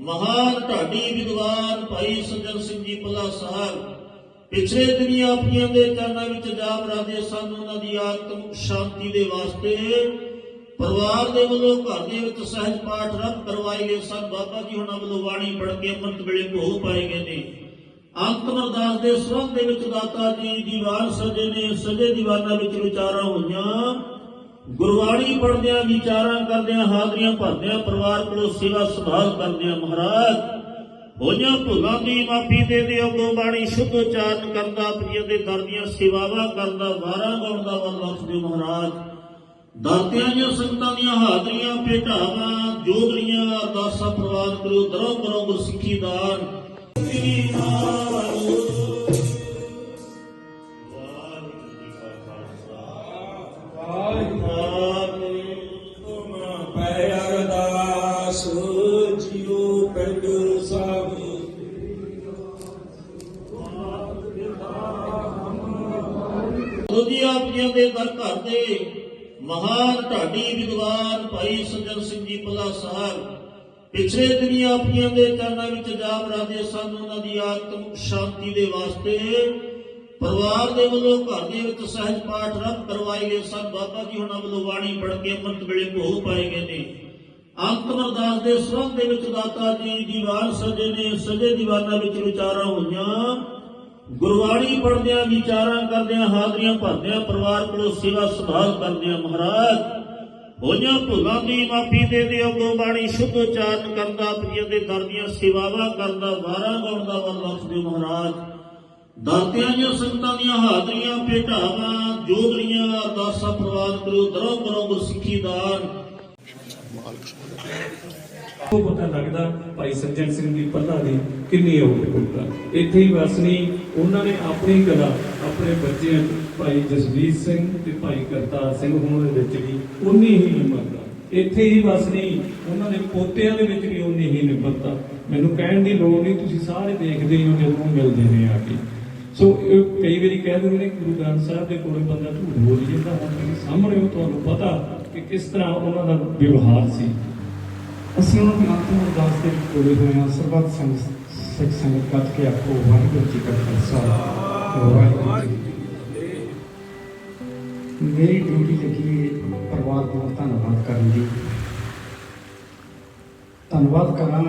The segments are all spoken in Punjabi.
ਜੀਆਂ ਮਹਾਨ ਢਾਡੀ ਵਿਦਵਾਨ ਭਾਈ ਸੱਜਣ ਸਿੰਘ ਜੀ ਪੱਲਾ ਸਾਹਿਬ ਪਿਛਲੇ ਦਿਨੀ ਆਪੀਆਂ ਦੇ ਚਰਨਾਂ ਵਿੱਚ ਜਾ ਬਰਾਦੇ ਸਨ, ਉਹਨਾਂ ਦੀ ਆਤਮ ਸ਼ਾਂਤੀ ਦੇ ਵਾਸਤੇ ਪਰਿਵਾਰ ਦੇ ਵੱਲੋਂ ਘਰ ਦੇ ਵਿੱਚ ਸਹਿਜ ਪਾਠ ਰੱਬ ਕਰਵਾਏ ਗਏ ਸਨ। ਬਾਬਾ ਜੀ ਹੁਣਾਂ ਵੱਲੋਂ ਬਾਣੀ ਪੜ੍ਹ ਕੇ ਅੰਮ੍ਰਿਤ ਵੇਲੇ ਭੋਗ ਪਾਏ ਗਏ ਨੇ। ਅੰਤਮ ਅਰਦਾਸ ਦੇ ਸੰਬੰਧ ਦੇ ਵਿੱਚ ਦਾਤਾ ਜੀ ਦੀਵਾਨ ਸਜੇ ਨੇ। ਸਜੇ ਦੀਵਾਨਾਂ ਵਿੱਚ ਵਿਚਾਰਾਂ ਹੋਈਆਂ। ਗੁਰਬਾਣੀ ਪੜ੍ਹਦਿਆਂ, ਵਿਚਾਰਾਂ ਕਰਦਿਆਂ, ਹਾਜ਼ਰੀਆਂ ਭਰਦਿਆਂ, ਪਰਿਵਾਰ ਕੋਲੋਂ ਸੇਵਾ ਸੰਭਾਲ ਕਰਦਿਆਂ ਮਹਾਰਾਜ ਹੋਈਆਂ ਭੁੱਲਾਂ ਦੀ ਮਾਫੀ ਦੇ ਦਿਓ ਗੋ ਸ਼ੁੱਧ ਉਚਾਰਨ ਕਰਦਾ ਪ੍ਰਿਯ ਦੇ ਦਰ ਸੇਵਾਵਾਂ ਕਰਦਾ, ਵਾਰਾਂ ਗਾਉਣ ਦਾ ਵੱਲ ਬਖਸ਼ ਦਿਓ ਮਹਾਰਾਜ। ਦਾਤਿਆਂ ਦੀਆਂ ਸੰਗਤਾਂ ਦੀਆਂ ਹਾਜ਼ਰੀਆਂ, ਭੇਟਾਵਾਂ ਜੋਗੜੀਆਂ ਅਰਦਾਸਾਂ ਪ੍ਰਵਾਨ ਕਰੋ ਦਰੋਂ ਕਰੋ ਗੁਰਸਿੱਖੀ ਦਾਨ। ਸ੍ਰੀ ਨਾਮ ਮਹਾਨ ਢਾਡੀ ਵਿਦਵਾਨ ਭਾਈ ਸੱਜਣ ਸਿੰਘ ਜੀ ਪੱਲਾ ਸਾਹਿਬ ਪਿਛਲੇ ਦਿਨੀ ਆਪੀਆਂ ਦੇ ਚਰਨਾਂ ਵਿੱਚ ਜਾ ਬਰਾਦੇ ਸਨ, ਉਹਨਾਂ ਦੀ ਆਤਮ ਸ਼ਾਂਤੀ ਦੇ ਵਾਸਤੇ। ਪਰਿਵਾਰ ਦੇ ਵੱਲੋਂ ਘਰ ਦੇ ਵਿੱਚ ਸਹਿਜ ਪਾਠ ਰੱਬ ਕਰਵਾਏ ਗਏ ਸਨ। ਬਾਬਾ ਜੀ ਹੁਣਾਂ ਵੱਲੋਂ ਬਾਣੀ ਪੜ੍ਹ ਕੇ ਅੰਮ੍ਰਿਤ ਵੇਲੇ ਭੋਗ ਪਾਏ ਗਏ ਨੇ। ਅੰਤਮ ਅਰਦਾਸ ਦੇ ਸੰਬੰਧ ਦੇ ਵਿੱਚ ਦਾਤਾ ਜੀ ਦੀਵਾਨ ਸਜੇ ਨੇ। ਸਜੇ ਦੀਵਾਨਾਂ ਵਿੱਚ ਵਿਚਾਰਾਂ ਹੋਈਆਂ। ਗੁਰਬਾਣੀ ਪੜ੍ਹਦਿਆਂ, ਵਿਚਾਰਾਂ ਕਰਦਿਆਂ, ਹਾਜ਼ਰੀਆਂ ਭਰਦਿਆਂ, ਪਰਿਵਾਰ ਕੋਲੋਂ ਸੇਵਾ ਸੰਭਾਲ ਕਰਦਿਆਂ ਮਹਾਰਾਜ ਹੋਈਆਂ ਭੁੱਲਾਂ ਦੀ ਮਾਫੀ ਦੇ ਦਿਓ ਗੋ ਬਾਣੀ ਸ਼ੁੱਧ ਉਚਾਰਨ ਕਰਦਾ ਪ੍ਰਿਯ ਦੇ ਦਰ ਸੇਵਾਵਾਂ ਕਰਦਾ, ਵਾਰਾਂ ਗਾਉਣ ਦਾ ਵੱਲ ਬਖਸ਼ ਦਿਓ ਮਹਾਰਾਜ। ਦਾਤਿਆਂ ਦੀਆਂ ਸੰਗਤਾਂ ਦੀਆਂ ਹਾਜ਼ਰੀਆਂ, ਭੇਟਾਵਾਂ ਜੋਗੜੀਆਂ ਅਰਦਾਸਾਂ ਪ੍ਰਵਾਨ ਕਰੋ ਦਰੋਂ ਕਰੋ ਗੁਰਸਿੱਖੀ ਦਾਨ। ਉਹ ਪਤਾ ਲੱਗਦਾ ਭਾਈ ਸੱਜਣ ਸਿੰਘ ਦੀ ਪੱਲਾ ਦੀ ਕਿੰਨੀ ਔਗਤਾ ਇੱਥੇ ਹੀ ਵਸਣੀ ਉਹਨਾਂ ਨੇ ਆਪਣੀ ਕਲਾ, ਆਪਣੇ ਬੱਚਿਆਂ ਭਾਈ ਜਸਵੀਰ ਸਿੰਘ ਤੇ ਭਾਈ ਕਰਤਾਰ ਸਿੰਘ ਹੋਣ ਦੇ ਵਿੱਚ ਵੀ ਉਨੀ ਹੀ ਨਿਮਰਤਾ। ਇੱਥੇ ਹੀ ਬਸ ਨਹੀਂ, ਉਹਨਾਂ ਦੇ ਪੋਤਿਆਂ ਦੇ ਵਿੱਚ ਵੀ ਉਨੀ ਹੀ ਨਿਮਰਤਾ। ਮੈਨੂੰ ਕਹਿਣ ਦੀ ਲੋੜ ਨਹੀਂ, ਤੁਸੀਂ ਸਾਰੇ ਦੇਖਦੇ ਹੋ ਜਦੋਂ ਮਿਲਦੇ ਨੇ ਆ ਕੇ। ਸੋ, ਇਹ ਕਈ ਵਾਰੀ ਕਹਿ ਦਿੰਦੇ ਨੇ, ਗੁਰੂ ਗ੍ਰੰਥ ਸਾਹਿਬ ਦੇ ਕੋਲੇ ਬੰਦਾ ਝੂਠ ਬੋਲ ਜਾਂਦਾ, ਹੁਣ ਤੁਸੀਂ ਸਾਹਮਣੇ ਉਹ ਤੁਹਾਨੂੰ ਪਤਾ ਕਿ ਕਿਸ ਤਰ੍ਹਾਂ ਉਹਨਾਂ ਦਾ ਵਿਵਹਾਰ ਸੀ। ਅਸੀਂ ਉਹਨਾਂ ਦੇ ਅੰਤਿਮ ਅਰਦਾਸ ਦੇ ਵਿੱਚ ਜੁੜੇ ਹੋਏ ਹਾਂ, ਸਰਬੱਤ ਸੰਗ ਸਿੱਖ ਸੰਗਤ ਕੱਟ ਕੇ ਆਪੋ ਵਾਹਿਗੁਰੂ ਜੀ ਕਾ ਖਾਲਸਾ ਵਾਹਿਗੁਰੂ ਜੀ ਮੇਰੀ ਡਿਊਟੀ ਲੱਗੀ ਪਰਿਵਾਰ ਦਾ ਧੰਨਵਾਦ ਕਰਨ ਦੀ। ਧੰਨਵਾਦ ਕਰਾਂ,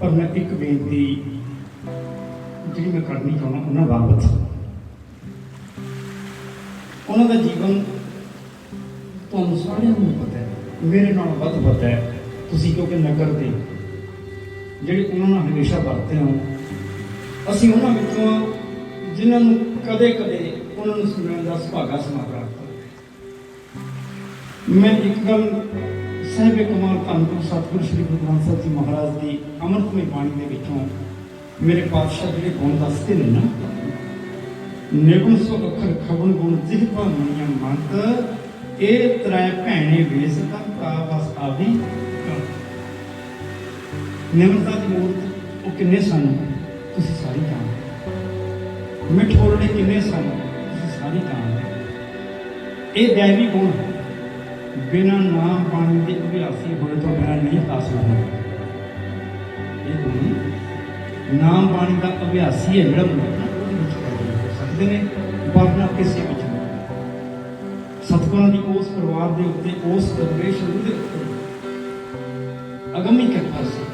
ਪਰ ਮੈਂ ਇੱਕ ਬੇਨਤੀ ਜਿਹੜੀ ਮੈਂ ਕਰਨੀ ਚਾਹੁੰਦਾ, ਉਹਨਾਂ ਬਾਬਤ। ਉਹਨਾਂ ਦਾ ਜੀਵਨ ਤੁਹਾਨੂੰ ਸਾਰਿਆਂ ਨੂੰ ਪਤਾ ਹੈ, ਮੇਰੇ ਨਾਲ ਵੱਧ ਪਤਾ ਹੈ, ਤੁਸੀਂ ਕਿਉਂਕਿ ਨਗਰ ਦੇ ਜਿਹੜੇ ਉਹਨਾਂ ਨਾਲ ਹਮੇਸ਼ਾ ਵਰਤੇ ਹੋ ਅਸੀਂ ਉਹਨਾਂ ਵਿੱਚੋਂ ਜਿਨ੍ਹਾਂ ਨੂੰ ਕਦੇ ਕਦੇ ਉਹਨਾਂ ਨੂੰ ਸੁਣਨ ਦਾ ਸੁਭਾਗਾ ਸਮਾ ਪ੍ਰਾਪਤ ਮੈਂ ਇੱਕ ਗੱਲ ਸਾਹਿਬ ਕਮਾਲ ਧੰਨਗੁਰੂ ਸਤਿਗੁਰੂ ਸ੍ਰੀ ਗੁਰੂ ਗ੍ਰੰਥ ਸਾਹਿਬ ਜੀ ਮਹਾਰਾਜ ਦੀ ਅੰਮ੍ਰਿਤਮਈ ਬਾਣੀ ਦੇ ਵਿੱਚੋਂ ਮੇਰੇ ਪਾਤਸ਼ਾਹ ਜਿਹੜੇ ਗੁਣ ਦੱਸਦੇ ਨੇ ਨਾ ਨਿਗੁਣ ਸੋ ਅੱਖਰ ਖਬਨ ਗੁਣ ਜਿਹਪਾ ਮਨੀਆਂ ਮੰਤ, ਇਹ ਤ੍ਰੈ ਭੈਣੇ ਵੇਸ ਤਾਂ ਪ੍ਰਾਵਸ ਆਵੀ। ਨਿਮਰਤਾ ਦੀ ਮੂਰਤ ਉਹ ਕਿੰਨੇ ਸਨ ਤੁਸੀਂ ਸਾਰੀ ਜਾਣਦੇ ਮਿੱਠ ਬੋਲਣੇ ਕਿੰਨੇ ਸਨ ਤੁਸੀਂ ਸਾਰੇ ਜਾਣਦੇ ਇਹ ਦੈਵੀ ਗੁਣ ਬਿਨਾਂ ਨਾਮ ਪਾਣੀ ਦੇ ਅਭਿਆਸੀ ਹੋਣੇ ਤੋਂ ਬਿਨਾਂ ਨਹੀਂ ਹਾਸਲ ਹੋਣਾ ਇਹ ਗੁਣ ਨਾਮ ਬਾਣੀ ਦਾ ਅਭਿਆਸੀ ਹੈ, ਜਿਹੜਾ ਮਨੁੱਖ ਹੋ ਸਕਦੇ ਨੇ ਵਰਨਾ ਕਿਸੇ ਵਿੱਚ ਨਹੀਂ। ਦੀ ਉਸ ਪਰਿਵਾਰ ਦੇ ਉੱਤੇ ਉਸ ਦਰਵੇਸ਼ ਨੂੰ ਦੇ ਉੱਤੇ ਅਗੰਮੀ ਕਿਰਪਾ ਸੀ।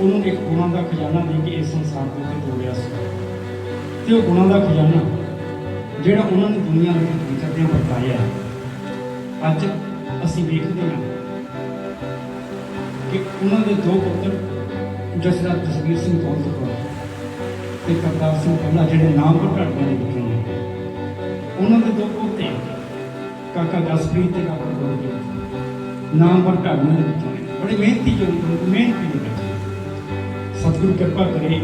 ਉਹਨੂੰ ਇੱਕ ਗੁਣਾਂ ਦਾ ਖਜ਼ਾਨਾ ਦੇ ਕੇ ਇਸ ਸੰਸਾਰ ਦੇ ਉੱਤੇ ਤੋੜਿਆ ਸੀ। ਤੇ ਉਹ ਗੁਣਾਂ ਦਾ ਖਜ਼ਾਨਾ, ਜਿਹੜਾ ਉਹਨਾਂ ਨੇ ਦੁਨੀਆ ਨੂੰ ਵਿਚਰਦਿਆਂ ਵਰਤਾਇਆ, ਅੱਜ ਅਸੀਂ ਵੇਖਦੇ ਹਾਂ ਕਿ ਉਹਨਾਂ ਦੇ ਦੋ ਪੁੱਤਰ, ਜਸਰਾਜ ਜਸਵੀਰ ਸਿੰਘ ਕੌਰ ਤੋਂ ਤੇ ਕਰਤਾਰ ਸਿੰਘ ਪਹਿਲਾ ਜਿਹੜੇ ਨਾਮ ਪਰ ਘਟਦੇ ਦੇ ਵਿੱਚੋਂ ਨੇ। ਉਹਨਾਂ ਦੇ ਦੋ ਪੋਤੇ, ਕਾਕਾ ਜਸਪ੍ਰੀਤ ਤੇ ਕਾਕਾ ਗੁਰਜੀਤ ਨਾਮ ਪਰ ਘਟਦੇ ਦੇ ਵਿੱਚੋਂ ਨੇ। ਬੜੇ ਮਿਹਨਤੀ ਜੋ ਮਿਹਨਤੀ ਨੇ ਕਿਰਪਾ ਕਰੇ,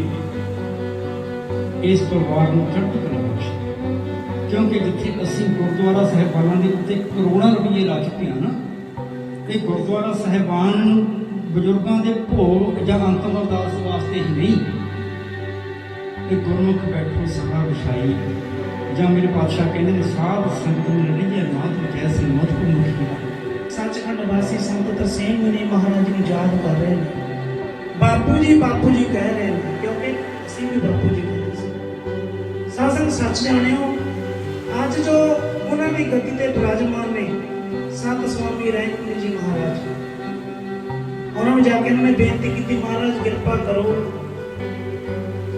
ਇਸ ਪਰਿਵਾਰ ਨੂੰ ਚੜ੍ਹਦੀ ਕਲਾ ਬਖਸ਼ੇ। ਕਿਉਂਕਿ ਜਿੱਥੇ ਅਸੀਂ ਗੁਰਦੁਆਰਾ ਸਾਹਿਬਾਨਾਂ ਦੇ ਉੱਤੇ ਕਰੋੜਾਂ ਰੁਪਏ ਲਾ ਚੁੱਕੇ ਹਾਂ ਨਾ ਇਹ ਗੁਰਦੁਆਰਾ ਸਾਹਿਬਾਨ ਬਜ਼ੁਰਗਾਂ ਦੇ ਭੋਗ ਜਾਂ ਅੰਤਮ ਅਰਦਾਸ ਵਾਸਤੇ ਹੀ ਨਹੀਂ ਇਹ ਗੁਰਮੁਖ ਬੈਠੋ ਸਭਾ ਵਿਛਾਈ। ਜਾਂ ਮੇਰੇ ਪਾਤਸ਼ਾਹ ਕਹਿੰਦੇ ਨੇ, ਸਾਧ ਸੰਗਤ ਨੂੰ ਨਾਥ ਜੈਸੀ ਮਤ ਕੋ ਮੁਖੀਆ ਸੱਚਖੰਡ ਵਾਸੀ ਸੰਤ ਤਰਸੇਮ ਮੁਨੀ ਮਹਾਰਾਜ ਨੂੰ ਯਾਦ ਕਰ ਰਹੇ ਨੇ। ਬਾਪੂ ਜੀ ਬਾਪੂ ਜੀ ਕਹਿ ਰਹੇ ਨੇ, ਕਿਉਂਕਿ ਅਸੀਂ ਵੀ ਬਾਪੂ ਜੀ ਕਹਿੰਦੇ ਸੀ। ਸਾਸਨ ਸੱਚ ਜਾਣਿਓ, ਅੱਜ ਜੋ ਉਹਨਾਂ ਦੀ ਗਤੀ ਤੇ ਬਿਰਾਜਮਾਨ ਨੇ, ਸੰਤ ਸਵਾਮੀ ਰੈਂਕ ਜੀ ਮਹਾਰਾਜ। ਉਹਨਾਂ ਨੂੰ ਜਾ ਕੇ ਉਹਨਾਂ ਨੇ ਬੇਨਤੀ ਕੀਤੀ, ਮਹਾਰਾਜ ਕਿਰਪਾ ਕਰੋ।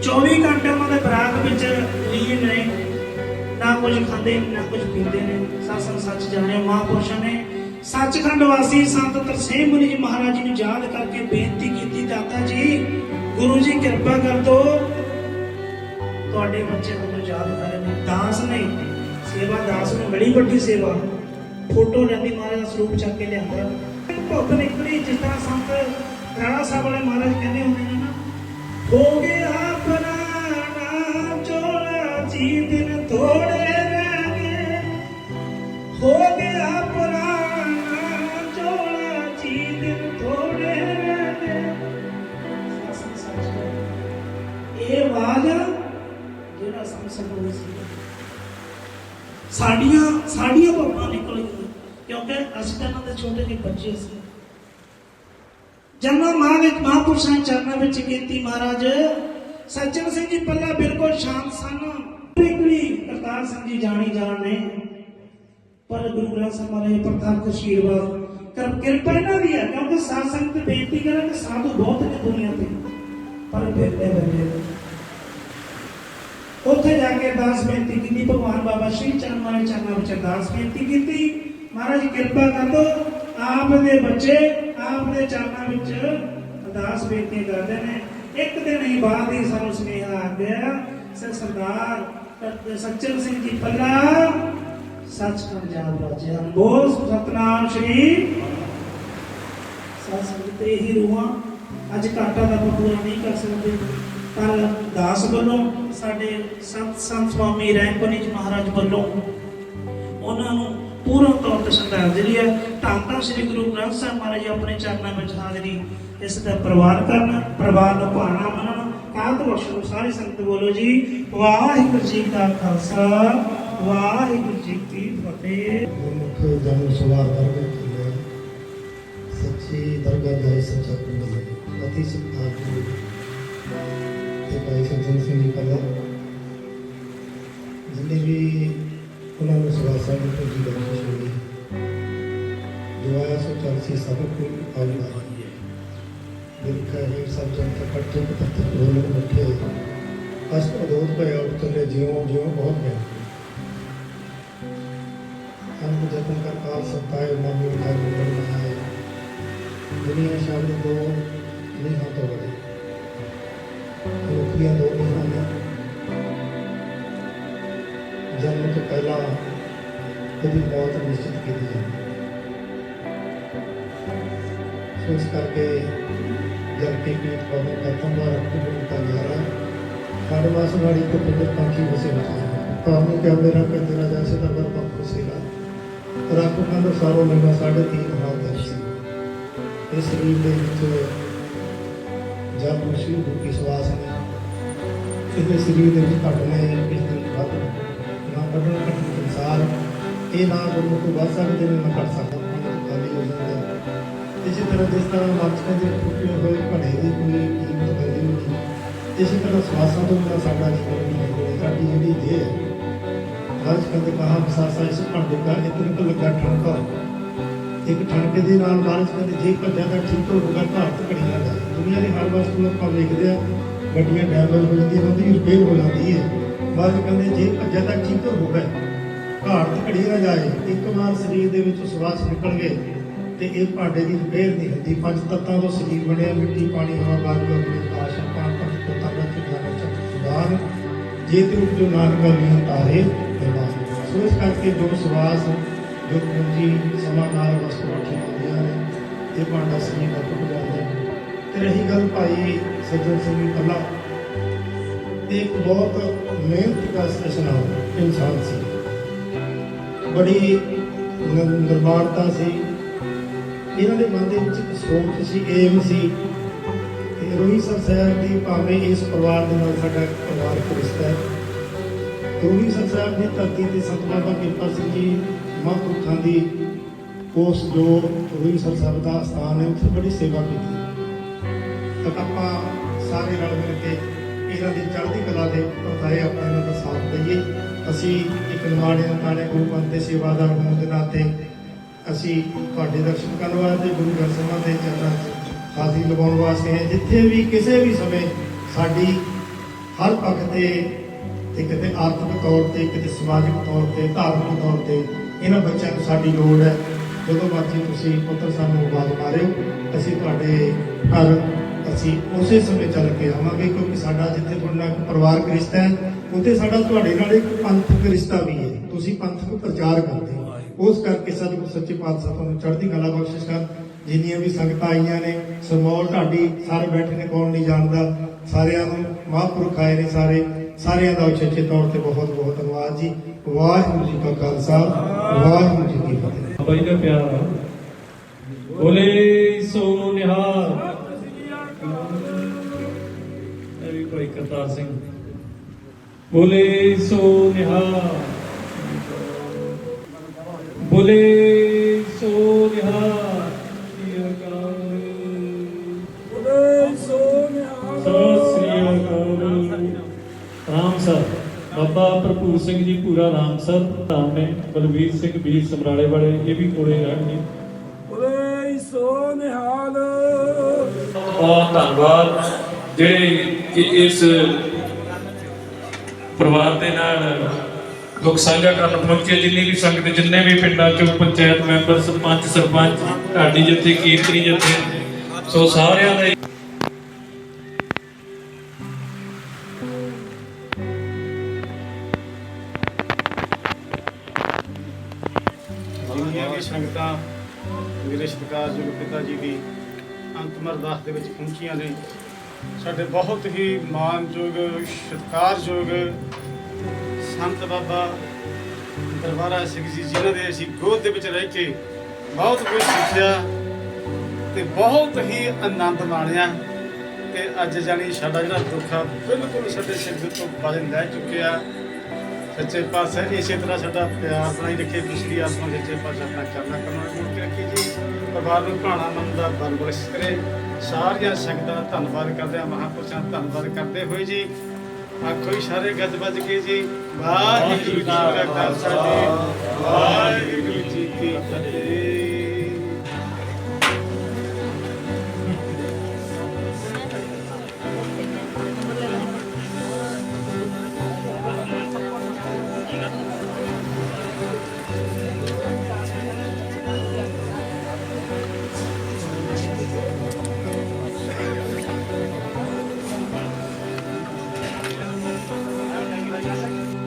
24 ਘੰਟੇ ਉਹਨਾਂ ਦੇ ਬਰਾਤ ਵਿੱਚ ਲੀਨ ਨੇ, ਨਾ ਕੁਝ ਖਾਂਦੇ, ਨਾ ਕੁਝ ਪੀਂਦੇ ਨੇ। ਸਾਸਨ ਸੱਚ ਜਾਣਿਆ ਮਹਾਂਪੁਰਸ਼ਾਂ ਨੇ ਸੱਚਖੰਡ ਵਾਸੀ ਸੰਤ ਤਰਸੇਮ ਮੁਨੀ ਜੀ ਮਹਾਰਾਜ ਜੀ ਨੂੰ ਯਾਦ ਕਰਕੇ ਬੇਨਤੀ ਗੁਰੂ ਜੀ ਕਿਰਪਾ ਕਰ ਦੋ। ਤੁਹਾਡੇ ਬੱਚੇ ਤੁਹਾਨੂੰ ਯਾਦ ਕਰ ਦਾਸ ਨੇ ਸੇਵਾ, ਦਾਸ ਨੂੰ ਬੜੀ ਵੱਡੀ ਸੇਵਾ। ਫੋਟੋ ਲੈਂਦੀ ਮਹਾਰਾਜ ਦਾ ਸਰੂਪ ਚੱਕ ਕੇ ਲਿਆਂਦਾ। ਭੁੱਖ ਨਿਕਲੀ, ਜਿਸ ਤਰ੍ਹਾਂ ਸੰਤ ਰਾਣਾ ਸਾਹਿਬ ਵਾਲੇ ਮਹਾਰਾਜ ਕਹਿੰਦੇ ਹੁੰਦੇ ਨੇ ਨਾ, ਹੋ ਗਿਆ ਪੁਰਾਣਾ ਚੋਲਾ, ਜੀ ਦਿਨ ਥੋੜੇ ਰਹਿ ਗਏ। ਹੋ ਗਿਆ ਪੁਰਾਣਾ ਇਹ ਜਿਹੜਾ ਸੰਤ ਸੀ। ਸਾਡੀਆਂ ਸਾਡੀਆਂ ਭਾਵਨਾ ਨਿਕਲ ਗਈਆਂ, ਕਿਉਂਕਿ ਅਸੀਂ ਤਾਂ ਇਹਨਾਂ ਦੇ ਛੋਟੇ ਜਿਹੇ ਬੱਚੇ ਸੀ। ਜਨਮ ਮਾਂ ਵਿੱਚ ਮਹਾਂਪੁਰਸ਼ਾਂ ਚਰਨਾਂ ਵਿੱਚ ਕੀਤੀ ਮਹਾਰਾਜ। ਸੱਜਣ ਸਿੰਘ ਜੀ ਪੱਲਾ ਬਿਲਕੁਲ ਸ਼ਾਂਤ ਸਨ। ਬਿਲਕੁਲੀ ਕਰਤਾਰ ਸਿੰਘ ਜੀ ਜਾਣੀ ਜਾਣ ਨੇ। ਪਰ ਗੁਰੂ ਗ੍ਰੰਥ ਸਾਹਿਬ ਪ੍ਰਤਾਪ ਪ੍ਰਥਮ ਅਸ਼ੀਰਵਾਦ ਕਰ, ਕਿਰਪਾ ਇਹਨਾਂ ਦੀ ਹੈ। ਕਿਉਂਕਿ ਸਾਧ ਸੰਗਤ ਬੇਨਤੀ ਕਰਾਂ ਕਿ ਸਾਧੂ ਬਹੁਤ ਨੇ ਦੁਨੀਆ ਤੇ। ਪਰ ਬੇਟੇ ਬੰਦੇ ਉੱਥੇ ਜਾ ਕੇ ਅਰਦਾਸ ਬੇਨਤੀ ਕੀਤੀ, ਭਗਵਾਨ ਬਾਬਾ ਸ਼੍ਰੀ ਚਰਨ ਵਾਲੇ ਚਰਨਾਂ ਵਿੱਚ ਅਰਦਾਸ ਬੇਨਤੀ ਕੀਤੀ। ਮਹਾਰਾਜ, ਕਿਰਪਾ ਕਰ ਦੋ ਆਪ ਦੇ ਬੱਚੇ ਆਪ ਦੇ ਚਰਨਾਂ ਵਿੱਚ ਅਰਦਾਸ ਬੇਨਤੀ ਕਰਦੇ ਨੇ। ਇੱਕ ਦਿਨ ਹੀ ਬਾਅਦ ਹੀ ਸਾਨੂੰ ਸੁਨੇਹਾ ਆ ਗਿਆ ਸ- ਸਰਦਾਰ ਸ- ਸੱਚਨ ਸਿੰਘ ਜੀ ਪੱਲਾ ਸੱਚਖੰਡ ਜਾ ਰਾਜੇ ਹਨ ਸਤਨਾਮ ਸ਼੍ਰੀ ਸਤਿ ਸੰਗਤ ਤੇ ਹੀ ਰੂਹਾਂ, ਅੱਜ ਘਾਟਾ ਦਾ ਆਪਾਂ ਪੂਰਾ ਨਹੀਂ ਕਰ ਸਕਦੇ, ਪਰ ਦਾਸ ਵੱਲੋਂ ਸਾਡੇ ਸੰਤ ਸੰਤ ਸਵਾਮੀ ਰੈਂਕੋਨੀ ਮਹਾਰਾਜ ਵੱਲੋਂ ਉਹਨਾਂ ਨੂੰ ਪੂਰਨ ਤੌਰ ਤੇ ਸ਼ਰਧਾਂਜਲੀ ਹੈ। ਧੰਨ ਧੰਨ ਸ੍ਰੀ ਗੁਰੂ ਗ੍ਰੰਥ ਸਾਹਿਬ ਮਹਾਰਾਜ ਆਪਣੇ ਚਰਨਾਂ ਵਿੱਚ ਹਾਜ਼ਰੀ ਇਸ ਦਾ ਪ੍ਰਵਾਨ ਕਰਨ, ਪਰਿਵਾਰ ਨੂੰ ਭਾਣਾ ਮੰਨਣ, ਕਾਂਤ ਬਖਸ਼ੋ ਸਾਰੀ ਸੰਗਤ ਬੋਲੋ ਜੀ, ਵਾਹਿਗੁਰੂ ਜੀ ਕਾ ਖਾਲਸਾ, ਵਾਹਿਗੁਰੂ ਜੀ ਕੀ ਫਤਿਹ। ਮੁੱਖ ਜਨਮ ਸਵਾਰ ਦਰਗਾਹ ਤੇ ਸੱਚੀ ਦਰਗਾਹ ਜਾਈ ਸੱਚਾ ਪਿੰਡ ਅਤੀ ਸਤਿਕਾਰ ਤੇ पैसे जेल से निकला ज़िंदगी उन्होंने सुबह साठ रुपये की बख्शिश हुई दुआ सौ चालीस सबक को आगे आ रही है। दिल का ही सब जनता कट्ठे के पत्थर धोने बैठे अस्त अदोत पे उठते जीवों जीवों तो बहुत गए तो हम तो जतन का काल सताए मन में उठा दुनिया शामिल को नहीं होता दिया दो दिनों में। जन्म तो पहला कभी मौत निश्चित की दी जाए सो इस करके जगती पीठ बाबा प्रथम बार जा रहा है। साढ़े वासवाड़ी को पुत्र पंखी वसेला स्वामी के मेरा कर देना जैसे नगर पंख आपको राखूँगा तो सारो लेना साढ़े तीन हाथ दर्शी इस शरीर के जब उसी की श्वास ने ਇਹਦੇ ਸਰੀਰ ਦੇ ਵਿੱਚ ਘਟਨੇ ਇਸ ਦਿਨ ਵੱਧ ਨਾ। ਕੱਢਣਾ ਘਟ ਸੰਸਾਰ ਇਹ ਨਾ ਗੁਰੂ ਤੋਂ ਵੱਧ ਸਕਦੇ ਨੇ, ਨਾ ਘਟ ਸਕਦਾ ਮਨ ਹੋ ਜਾਂਦਾ ਇਸੇ ਤਰ੍ਹਾਂ ਜਿਸ ਤਰ੍ਹਾਂ ਮੱਛਾਂ ਦੇ ਟੁੱਟੇ ਹੋਏ ਘੜੇ ਦੀ ਕੋਈ ਕੀਮਤ ਮਿਲਦੀ ਨਹੀਂ ਇਸੇ ਤਰ੍ਹਾਂ ਸਵਾਸਾਂ ਤੋਂ ਬਿਨਾਂ ਸਾਡਾ ਜੀਵਨ ਨਹੀਂ ਹੈ ਸਾਡੀ ਜਿਹੜੀ ਦੇਹ ਹੈ ਅੱਜ ਕਹਿੰਦੇ ਕਹਾ ਸਾਸਾ ਇਸ ਭਾਂਡੇ ਦਾ ਇੱਕ ਨਿਕਲ ਲੱਗਾ ਠਣਕਾ ਇੱਕ ਠਣਕੇ ਦੇ ਨਾਲ ਬਾਰਿਸ਼ ਕਹਿੰਦੇ ਜੇ ਭੱਜਾ ਤਾਂ ਠੀਕ ਹੋਊਗਾ ਭਾਰਤ ਘੜੀ ਨਾ ਜਾਏ ਦੁਨੀਆ ਦੀ ਹਰ ਵਸਤੂ ਆਪਾਂ ਵੇਖਦੇ ਆ ਗੱਡੀਆਂ ਡੈਮੇਜ ਹੋ ਜਾਂਦੀਆਂ ਉਹਦੀ ਰਿਪੇਅਰ ਹੋ ਜਾਂਦੀ ਹੈ। ਬਾਅਦ ਕਹਿੰਦੇ, ਜੇ ਭੱਜਾ ਤਾਂ ਠੀਕ ਹੋਊਗਾ। ਦੀ ਘੜੀ ਨਾ ਜਾਏ। ਇੱਕ ਵਾਰ ਸਰੀਰ ਦੇ ਵਿੱਚ ਸਵਾਸ ਨਿਕਲ ਗਏ ਤੇ ਇਹ ਭਾਂਡੇ ਦੀ ਰਿਪੇਅਰ ਨਹੀਂ ਹੁੰਦੀ। ਪੰਜ ਤੱਤਾਂ ਤੋਂ ਸਰੀਰ ਬਣਿਆ, ਮਿੱਟੀ, ਪਾਣੀ, ਹਵਾ ਬਾਜੂ ਆਪਣੇ ਆਕਾਸ਼ ਪਾਣ, ਪੰਜ ਤੱਤਾਂ ਦਾ ਚਿਹਰਾ ਸੁਧਾਰ ਜੇ ਤੇ ਉਪਜੋ ਨਾਨਕ ਨਹੀਂ ਤਾਰੇ ਨਿਵਾਸ ਸੋ ਇਸ ਕਰਕੇ ਜੋ ਸਵਾਸ, ਜੋ ਪੂੰਜੀ ਸਮਾਂ ਨਾਲ ਵਸਤੂ ਰੱਖੀ ਹੁੰਦੀਆਂ ਨੇ ਇਹ ਭਾਂਡਾ ਸਰੀਰ ਦਾ ਤੇ ਰਹੀ ਗੱਲ ਭਾਈ ਸੱਜਣ ਸਿੰਘ ਜੀ ਇਹ ਇੱਕ ਬਹੁਤ ਮਿਹਨਤ ਦਾ ਸਟੇਸ਼ਨ ਇਨਸਾਨ ਸੀ। ਬੜੀ ਨਿਰਮਾਣਤਾ ਸੀ। ਇਹਨਾਂ ਦੇ ਮਨ ਦੇ ਵਿੱਚ ਇੱਕ ਸੋਚ ਸੀ ਏਮ ਸੀ। ਤੇ ਰੋਹੀ ਸਰ ਸਾਹਿਬ ਦੀ ਭਾਵੇਂ ਇਸ ਪਰਿਵਾਰ ਦੇ ਨਾਲ ਸਾਡਾ ਇੱਕ ਪਰਿਵਾਰਕ ਰਿਸ਼ਤਾ ਹੈ। ਰੋਹੀ ਸਰ ਸਾਹਿਬ ਦੀ ਧਰਤੀ ਤੇ ਸੰਤ ਦਾ ਕਿਰਪਾ ਸੀ ਜੀ, ਮਹਾਂਪੁਰਖਾਂ ਦੀ ਉਸ ਜੋ ਰੂਈ ਸਾਹਿਬ ਦਾ ਸਥਾਨ ਹੈ, ਉੱਥੇ ਬੜੀ ਸੇਵਾ ਕੀਤੀ। ਤਾਂ ਆਪਾਂ ਸਾਰੇ ਰਲ ਮਿਲ ਕੇ ਇਹਨਾਂ ਦੀ ਚੜ੍ਹਦੀ ਕਲਾ ਦੇ ਪਰਤਾਏ ਆਪਾਂ ਇਹਨਾਂ ਦਾ ਸਾਥ ਦਈਏ ਅਸੀਂ ਇੱਕ ਨਿਮਾਣੇ ਨਾਲੇ ਗੁਰੂ ਪੰਥ ਦੇ ਸੇਵਾਦਾਰ ਹੋਣ ਦੇ ਨਾਤੇ ਅਸੀਂ ਤੁਹਾਡੇ ਦਰਸ਼ਨ ਕਰਨ ਵਾਸਤੇ, ਗੁਰੂ ਗ੍ਰੰਥ ਸਾਹਿਬ ਦੇ ਚਰਨਾਂ 'ਚ ਹਾਜ਼ਰੀ ਲਗਾਉਣ ਵਾਸਤੇ ਆਏ। ਜਿੱਥੇ ਵੀ ਕਿਸੇ ਵੀ ਸਮੇਂ ਸਾਡੀ ਹਰ ਪੱਖ ਤੇ ਤੇ ਕਿਤੇ ਆਰਥਿਕ ਤੌਰ ਤੇ, ਕਿਤੇ ਸਮਾਜਿਕ ਤੌਰ ਤੇ, ਧਾਰਮਿਕ ਤੌਰ ਤੇ ਇਹਨਾਂ ਬੱਚਿਆਂ ਨੂੰ ਸਾਡੀ ਲੋੜ ਹੈ ਜਦੋਂ ਮਰਜ਼ੀ ਤੁਸੀਂ ਪੁੱਤਰ ਸਾਨੂੰ ਆਵਾਜ਼ ਮਾਰਿਓ, ਅਸੀਂ ਤੁਹਾਡੇ ਘਰ ਅਸੀਂ ਉਸੇ ਸਮੇਂ ਚੱਲ ਕੇ ਆਵਾਂਗੇ, ਕਿਉਂਕਿ ਸਾਡਾ ਜਿੱਥੇ ਤੁਹਾਡਾ ਇੱਕ ਪਰਿਵਾਰਕ ਰਿਸ਼ਤਾ ਹੈ, ਉੱਥੇ ਸਾਡਾ ਤੁਹਾਡੇ ਨਾਲ ਇੱਕ ਪੰਥਕ ਰਿਸ਼ਤਾ ਵੀ ਹੈ। ਤੁਸੀਂ ਪੰਥਕ ਪ੍ਰਚਾਰ ਕਰਦੇ ਹੋ। ਉਸ ਕਰਕੇ ਸਤਿਗੁਰ ਸੱਚੇ ਪਾਤਸ਼ਾਹ ਤੁਹਾਨੂੰ ਚੜ੍ਹਦੀ ਕਲਾ ਬਖਸ਼ਿਸ਼ ਕਰ। ਜਿੰਨੀਆਂ ਵੀ ਸੰਗਤਾਂ ਆਈਆਂ ਨੇ, ਸਮੋਲ ਢਾਡੀ, ਸਾਰੇ ਬੈਠੇ ਨੇ, ਕੌਣ ਨਹੀਂ ਜਾਣਦਾ। ਸਾਰਿਆਂ ਨੂੰ ਮਹਾਂਪੁਰਖ ਆਏ ਨੇ ਸਾਰੇ। ਸਾਰਿਆਂ ਦਾ ਉਚੇਚੇ ਤੌਰ ਤੇ ਬਹੁਤ ਬਹੁਤ ਧੰਨਵਾਦ ਜੀ। ਵਾਹਿਗੁਰੂ ਜੀ ਕਾ ਖਾਲਸਾ, ਵਾਹਿਗੁਰੂ ਜੀ ਕੀ ਫਤਿਹ। ਬਾਈ ਦਾ ਪਿਆਰ ਬੋਲੇ ਸੋ ਨਿਹਾਲ। ਕਰਤਾਰ ਸਿੰਘ। ਬੋਲੇ ਸੋ ਨਿਹਾਲ ਬੋਲੇ ਸੋ ਨਿਹਾਲ ਸ੍ਰੀ ਅਕਾਲ। ਬੋਲੇ ਸੋ ਨਿਹਾਲ ਸਤਿ ਸ੍ਰੀ ਅਕਾਲ। ਰਾਮ ਸਰ। ਬਾਬਾ ਭਰਪੂਰ ਸਿੰਘ ਜੀ ਪੂਰਾ ਰਾਮ ਸਰ। ਨੇ ਬਲਵੀਰ ਸਿੰਘ ਵੀਰ ਸਮਰਾਲੇ ਵਾਲੇ ਇਹ ਵੀ ਕੋਲੇ ਰਹਿਣਗੇ। ਬੋਲੇ ਸੋ ਨਿਹਾਲ ਬਹੁਤ ਧੰਨਵਾਦ। ਜਿਹੜੇ ਕਿ ਇਸ ਪਰਿਵਾਰ ਦੇ ਨਾਲ ਦੁੱਖ ਸਾਂਝਾ ਕਰਨ ਪਹੁੰਚੇ। ਜਿੰਨੀ ਵੀ ਸੰਗਤ, ਜਿੰਨੇ ਵੀ ਪਿੰਡਾਂ ਚੋਂ ਪੰਚਾਇਤ ਮੈਂਬਰ, ਸਰਪੰਚ ਸਰਪੰਚ ਢਾਡੀ ਜਥੇ ਕੀਰਤਨੀ ਜਥੇ, ਸੋ ਸਾਰਿਆਂ ਦਾ ਜਿੰਨੀਆਂ ਵੀ ਸੰਗਤਾਂ, ਮੇਰੇ ਸਤਿਕਾਰਯੋਗ ਪਿਤਾ ਜੀ ਦੀ ਅੰਤਮ ਅਰਦਾਸ ਦੇ ਵਿੱਚ ਪਹੁੰਚੀਆਂ ਨੇ। ਸਾਡੇ ਬਹੁਤ ਹੀ ਮਾਨਯੋਗ, ਸਤਿਕਾਰਯੋਗ ਸੰਤ ਬਾਬਾ ਦਰਬਾਰਾ ਸਿੰਘ ਜੀ, ਜਿਨ੍ਹਾਂ ਦੇ ਅਸੀਂ ਗੋਦ ਦੇ ਵਿੱਚ ਰਹਿ ਕੇ ਬਹੁਤ ਕੁਝ ਸਿੱਖਿਆ ਤੇ ਬਹੁਤ ਹੀ ਆਨੰਦ ਮਾਣਿਆ। ਤੇ ਅੱਜ ਜਾਨੀ ਸਾਡਾ ਜਿਹੜਾ ਦੁੱਖ ਆ, ਬਿਲਕੁਲ ਸਾਡੇ ਸਿਰ ਤੋਂ ਵਜਨ ਲੈ ਚੁੱਕਿਆ। ਸੱਚੇ ਪਾਤਸ਼ਾਹ, ਇਸੇ ਤਰ੍ਹਾਂ ਸਾਡਾ ਪਿਆਰ ਬਣਾਈ ਰੱਖੇ। ਪਿਛਲੀ ਆਤਮਾ ਸੱਚੇ ਪਾਤਸ਼ਾਹ ਆਪਣਾ ਕਰਨਾ ਕਰਨਾ ਮੁੜ ਕੇ ਰੱਖੀ ਜੀ। ਪਰਿਵਾਰ ਨੂੰ ਭਾਣਾ ਮਨ ਦਾ ਬਲ ਬਖਸ਼ ਕਰੇ। ਸਾਰੀਆਂ ਸੰਗਤਾਂ ਦਾ ਧੰਨਵਾਦ ਕਰਦੇ ਆ ਮਹਾਂਪੁਰਸ਼ਾਂ ਦਾ ਧੰਨਵਾਦ ਕਰਦੇ ਹੋਏ ਜੀ। ਆਖੋ ਹੀ ਸਾਰੇ ਗੱਜ ਵੱਜ ਕੇ ਜੀ। ਵਾਹਿਗੁਰੂ ਜੀ ਕਾ ਖਾਲਸਾ ਜੀ। ਵਾਹਿਗੁਰੂ ਜੀ ਕੀ ਫਤਿਹ।